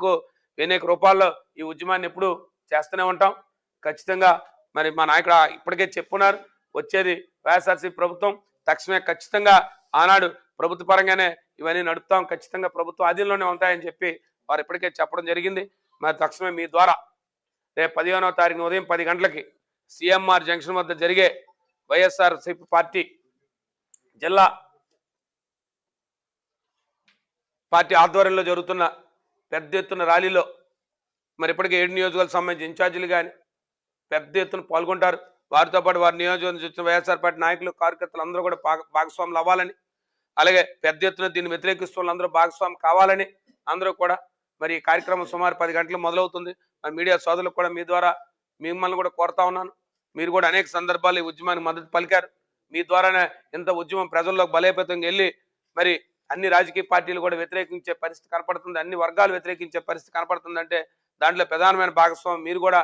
వరకు అనేక రూపాల్లో ఈ ఉద్యమాన్ని ఎప్పుడు చేస్తూనే ఉంటాం. ఖచ్చితంగా మరి మా నాయకుడు ఇప్పటికే చెప్పున్నారు. వచ్చేది వైఎస్ఆర్సీ ప్రభుత్వం. తక్షణమే ఖచ్చితంగా ఆనాడు ప్రభుత్వ పరంగానే ఇవన్నీ నడుపుతాం. ఖచ్చితంగా ప్రభుత్వం ఆధీనంలోనే ఉంటాయని చెప్పి వారు ఇప్పటికే చెప్పడం జరిగింది. మరి తక్షణమే మీ ద్వారా రేపు పదిహేనవ తారీఖున ఉదయం పది గంటలకి సిఎంఆర్ జంక్షన్ వద్ద జరిగే వైఎస్ఆర్ పార్టీ జిల్లా పార్టీ ఆధ్వర్యంలో జరుగుతున్న పెద్ద ఎత్తున ర్యాలీలో మరి ఇప్పటికే ఏడు నియోజకవర్గాలకు సంబంధించి ఇన్ఛార్జీలు కానీ పెద్ద ఎత్తున పాల్గొంటారు. వారితో పాటు వారి నియోజకవర్గం నుంచి వచ్చిన వైఎస్ఆర్ పార్టీ నాయకులు కార్యకర్తలు అందరూ కూడా భాగస్వాములు అవ్వాలని అలాగే పెద్ద ఎత్తున దీన్ని వ్యతిరేకిస్తున్న అందరూ భాగస్వామి కావాలని అందరూ కూడా మరి ఈ కార్యక్రమం సుమారు పది గంటలకు మొదలవుతుంది. మరి మీడియా సోదరులకు కూడా మీ ద్వారా మిమ్మల్ని కూడా కోరుతా ఉన్నాను. మీరు కూడా అనేక సందర్భాలు ఈ ఉద్యమానికి మద్దతు పలికారు. మీ ద్వారానే ఇంత ఉద్యమం ప్రజల్లోకి బలోపేతంగా వెళ్ళి మరి అన్ని రాజకీయ పార్టీలు కూడా వ్యతిరేకించే పరిస్థితి కనపడుతుంది. అన్ని వర్గాలు వ్యతిరేకించే పరిస్థితి కనపడుతుంది అంటే దాంట్లో ప్రధానమైన భాగస్వామి మీరు కూడా